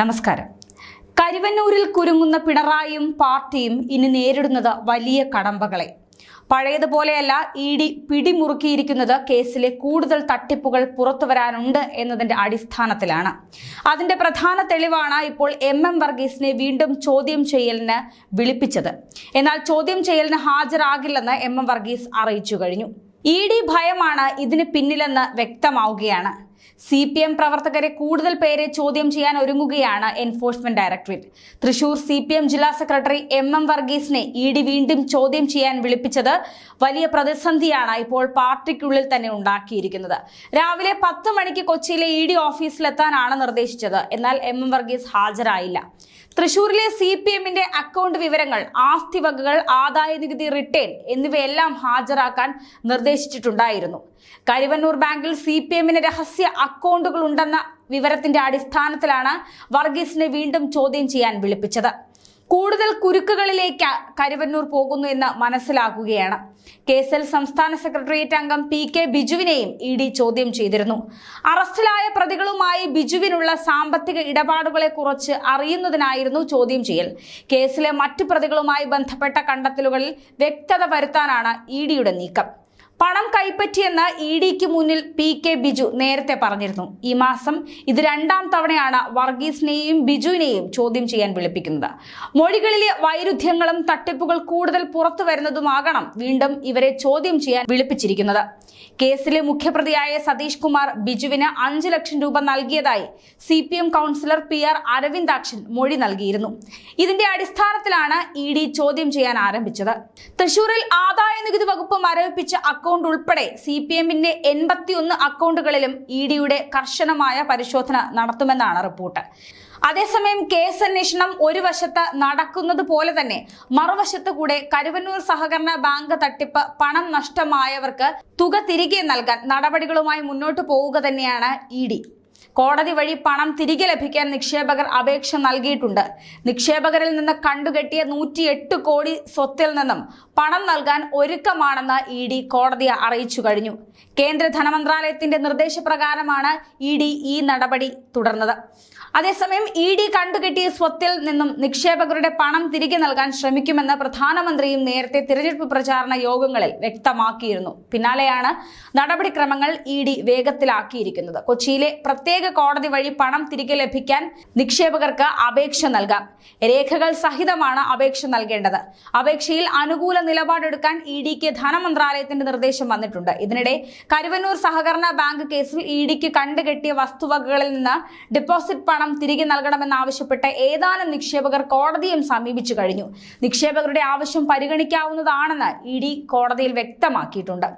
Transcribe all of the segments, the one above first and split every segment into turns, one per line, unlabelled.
നമസ്കാരം. കരുവന്നൂരിൽ കുരുങ്ങുന്ന പിണറായിയും പാർട്ടിയും ഇനി നേരിടുന്നത് വലിയ കടമ്പകളെ. പഴയതുപോലെയല്ല ഇ ഡി പിടിമുറുക്കിയിരിക്കുന്നത് കേസിലെ കൂടുതൽ തട്ടിപ്പുകൾ പുറത്തു വരാനുണ്ട് എന്നതിന്റെ അടിസ്ഥാനത്തിലാണ്. അതിന്റെ പ്രധാന തെളിവാണ് ഇപ്പോൾ എം എം വർഗീസിനെ വീണ്ടും ചോദ്യം ചെയ്യലിന് വിളിപ്പിച്ചത്. എന്നാൽ ചോദ്യം ചെയ്യലിന് ഹാജരാകില്ലെന്ന് എം എം വർഗീസ് അറിയിച്ചു കഴിഞ്ഞു. ഇ ഡി ഭയമാണ് ഇതിന് പിന്നിലെന്ന് വ്യക്തമാവുകയാണ്. സി പി എം പ്രവർത്തകരെ കൂടുതൽ പേരെ ചോദ്യം ചെയ്യാൻ ഒരുങ്ങുകയാണ് enforcement directorate. Thrissur C P M ജില്ലാ സെക്രട്ടറി എം എം വർഗീസിനെ ഇ ഡി വീണ്ടും ചോദ്യം ചെയ്യാൻ വിളിപ്പിച്ചത് വലിയ പ്രതിസന്ധിയാണ് ഇപ്പോൾ പാർട്ടിക്കുള്ളിൽ തന്നെ ഉണ്ടാക്കിയിരിക്കുന്നത്. രാവിലെ പത്ത് മണിക്ക് കൊച്ചിയിലെ ഇ ഡി ഓഫീസിലെത്താനാണ് നിർദ്ദേശിച്ചത്. എന്നാൽ എം എം വർഗീസ് ഹാജരായില്ല. തൃശൂരിലെ സി പി എമ്മിന്റെ അക്കൗണ്ട് വിവരങ്ങൾ ആസ്തി വകകൾ ആദായ നികുതി റിട്ടേൺ എന്നിവയെല്ലാം ഹാജരാക്കാൻ നിർദ്ദേശിച്ചിട്ടുണ്ടായിരുന്നു. കരുവന്നൂർ ബാങ്കിൽ സി പി എമ്മിന് രഹസ്യ അക്കൗണ്ടുകൾ ഉണ്ടെന്ന വിവരത്തിന്റെ അടിസ്ഥാനത്തിലാണ് വർഗീസിനെ വീണ്ടും ചോദ്യം ചെയ്യാൻ വിളിപ്പിച്ചത്. കൂടുതൽ കുരുക്കുകളിലേക്ക് കരുവന്നൂർ പോകുന്നു എന്ന് മനസ്സിലാക്കുകയാണ്. കേസിൽ സംസ്ഥാന സെക്രട്ടേറിയറ്റ് അംഗം പി കെ ബിജുവിനെയും ഇ ഡി ചോദ്യം ചെയ്തിരുന്നു. അറസ്റ്റിലായ പ്രതികളുമായി ബിജുവിനുള്ള സാമ്പത്തിക ഇടപാടുകളെ കുറിച്ച് അറിയുന്നതിനായിരുന്നു ചോദ്യം ചെയ്യൽ. കേസിലെ മറ്റു പ്രതികളുമായി ബന്ധപ്പെട്ട കണ്ടെത്തലുകളിൽ വ്യക്തത വരുത്താനാണ് ഇ നീക്കം. പണം കൈപ്പറ്റിയെന്ന് ഇ ഡിക്ക് മുന്നിൽ പി കെ ബിജു നേരത്തെ പറഞ്ഞിരുന്നു. ഈ മാസം ഇത് രണ്ടാം തവണയാണ് വർഗീസിനെയും ബിജുവിനെയും ചോദ്യം ചെയ്യാൻ വിളിപ്പിക്കുന്നത്. മൊഴികളിലെ വൈരുദ്ധ്യങ്ങളും തട്ടിപ്പുകൾ കൂടുതൽ പുറത്തു വരുന്നതുമാകണം വീണ്ടും ഇവരെ ചോദ്യം ചെയ്യാൻ വിളിപ്പിച്ചിരിക്കുന്നത്. കേസിലെ മുഖ്യപ്രതിയായ സതീഷ് കുമാർ ബിജുവിന് അഞ്ചു ലക്ഷം രൂപ നൽകിയതായി C P M councillor P R Aravindakshan മൊഴി നൽകിയിരുന്നു. ഇതിന്റെ അടിസ്ഥാനത്തിലാണ് ഇ ഡി ചോദ്യം ചെയ്യാൻ ആരംഭിച്ചത്. തൃശൂരിൽ ആദായ നികുതി വകുപ്പ് മരവിപ്പിച്ച അക്കൗണ്ട് ഉൾപ്പെടെ സി പി എമ്മിന്റെ എൺപത്തിയൊന്ന് അക്കൗണ്ടുകളിലും ഇ ഡിയുടെ കർശനമായ പരിശോധന നടത്തുമെന്നാണ് റിപ്പോർട്ട്. അതേസമയം കേസ് അന്വേഷണം ഒരു വശത്ത് നടക്കുന്നത് പോലെ തന്നെ മറുവശത്ത് കൂടെ കരുവന്നൂർ സഹകരണ ബാങ്ക് തട്ടിപ്പ് പണം നഷ്ടമായവർക്ക് തുക തിരികെ നൽകാൻ നടപടികളുമായി മുന്നോട്ട് പോവുക തന്നെയാണ് ഇ ഡി. കോടതി വഴി പണം തിരികെ ലഭിക്കാൻ നിക്ഷേപകർ അപേക്ഷ നൽകിയിട്ടുണ്ട്. നിക്ഷേപകരിൽ നിന്ന് കണ്ടുകെട്ടിയ നൂറ്റി എട്ട് കോടി സ്വത്തിൽ നിന്നും പണം നൽകാൻ ഒരുക്കമാണെന്ന് ഇ ഡി കോടതിയെ അറിയിച്ചു കഴിഞ്ഞു. കേന്ദ്ര ധനമന്ത്രാലയത്തിന്റെ നിർദ്ദേശപ്രകാരമാണ് ഇ ഡി ഈ നടപടി തുടർന്നത്. അതേസമയം ഇ ഡി കണ്ടുകെട്ടിയ സ്വത്തിൽ നിന്നും നിക്ഷേപകരുടെ പണം തിരികെ നൽകാൻ ശ്രമിക്കുമെന്ന് പ്രധാനമന്ത്രിയും നേരത്തെ തിരഞ്ഞെടുപ്പ് പ്രചാരണ യോഗങ്ങളിൽ വ്യക്തമാക്കിയിരുന്നു. പിന്നാലെയാണ് നടപടിക്രമങ്ങൾ ഇ ഡി വേഗത്തിലാക്കിയിരിക്കുന്നത്. കൊച്ചിയിലെ പ്രത്യേക കോടതി വഴി പണം തിരികെ ലഭിക്കാൻ നിക്ഷേപകർക്ക് അപേക്ഷ നൽകാം. രേഖകൾ സഹിതമാണ് അപേക്ഷ നൽകേണ്ടത്. അപേക്ഷയിൽ അനുകൂല നിലപാടെടുക്കാൻ ഇ ഡിക്ക് ധനമന്ത്രാലയത്തിന്റെ നിർദ്ദേശം വന്നിട്ടുണ്ട്. ഇതിനിടെ കരുവന്നൂർ സഹകരണ ബാങ്ക് കേസിൽ ഇ ഡിക്ക് കണ്ടുകെട്ടിയ വസ്തുവകകളിൽ നിന്ന് ഡിപ്പോസിറ്റ് പണം തിരികെ നൽകണമെന്നാവശ്യപ്പെട്ട് ഏതാനും നിക്ഷേപകർ കോടതിയും സമീപിച്ചു കഴിഞ്ഞു. നിക്ഷേപകരുടെ ആവശ്യം പരിഗണിക്കാവുന്നതാണെന്ന് ഇ ഡി കോടതിയിൽ വ്യക്തമാക്കിയിട്ടുണ്ട്.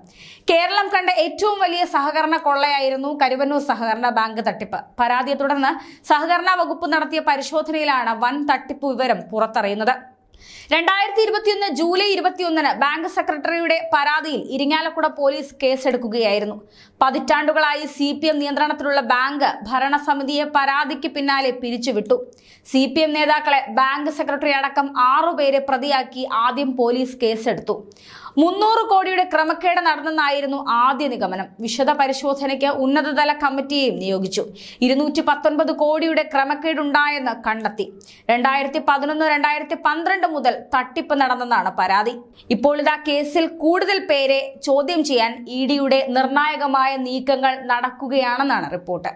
കേരളം കണ്ട ഏറ്റവും വലിയ സഹകരണ കൊള്ളയായിരുന്നു കരുവന്നൂർ സഹകരണ ബാങ്ക് തട്ടിപ്പ്. പരാതിയെ തുടർന്ന് സഹകരണ വകുപ്പ് നടത്തിയ പരിശോധനയിലാണ് വൻ തട്ടിപ്പ് വിവരം പുറത്തറിയുന്നത്. രണ്ടായിരത്തി ഇരുപത്തിയൊന്ന് ജൂലൈ ഇരുപത്തിയൊന്നിന് ബാങ്ക് സെക്രട്ടറിയുടെ പരാതിയിൽ ഇരിങ്ങാലക്കുട പോലീസ് കേസെടുക്കുകയായിരുന്നു. പതിറ്റാണ്ടുകളായി സി പി എം നിയന്ത്രണത്തിലുള്ള ബാങ്ക് ഭരണസമിതിയെ പരാതിക്ക് പിന്നാലെ പിരിച്ചുവിട്ടു. സി പി എം നേതാക്കളെ ബാങ്ക് സെക്രട്ടറി അടക്കം ആറുപേരെ പ്രതിയാക്കി ആദ്യം പോലീസ് കേസെടുത്തു. മുന്നൂറ് കോടിയുടെ ക്രമക്കേട് നടന്നെന്നായിരുന്നു ആദ്യ നിഗമനം. വിശദ പരിശോധനയ്ക്ക് ഉന്നതതല കമ്മിറ്റിയെയും നിയോഗിച്ചു. ഇരുന്നൂറ്റി പത്തൊൻപത് കോടിയുടെ ക്രമക്കേടുണ്ടായെന്ന് കണ്ടെത്തി. രണ്ടായിരത്തി പതിനൊന്ന് രണ്ടായിരത്തി പന്ത്രണ്ട് മുതൽ തട്ടിപ്പ് നടന്നെന്നാണ് പരാതി. ഇപ്പോൾ ഇതാ കേസിൽ കൂടുതൽ പേരെ ചോദ്യം ചെയ്യാൻ ഇ ഡിയുടെ നിർണായകമായ നീക്കങ്ങൾ നടക്കുകയാണെന്നാണ് റിപ്പോർട്ട്.